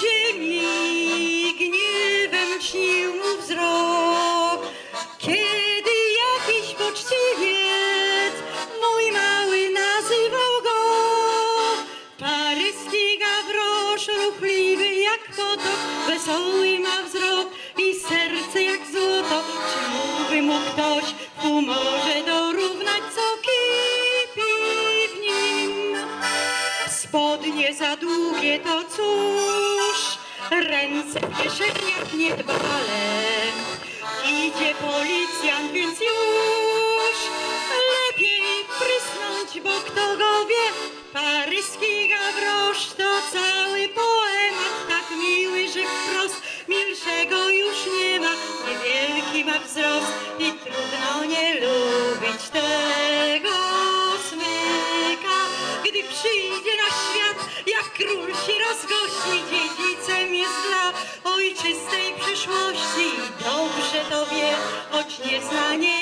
ziemi, gniewem śnił mu wzrok. Kiedy jakiś poczciwiec, mój mały nazywał go, paryski gawrosz ruchliwy jak potok, wesoły ma wzrok i serce jak złoto. Czy mógłby mu ktoś w może dorównać, co kipi w nim? Spodnie za długie to cóż? kieszeni jak niedbalem. Idzie policjant, więc już lepiej prysnąć, bo kto go wie, paryski gawrosz to cały poemat, tak miły, że wprost milszego już nie ma. Niewielki ma wzrost i trudno nie lubić tego smyka, gdy przyjdzie na świat, jak król się rozgości dzieci. Yes, I nie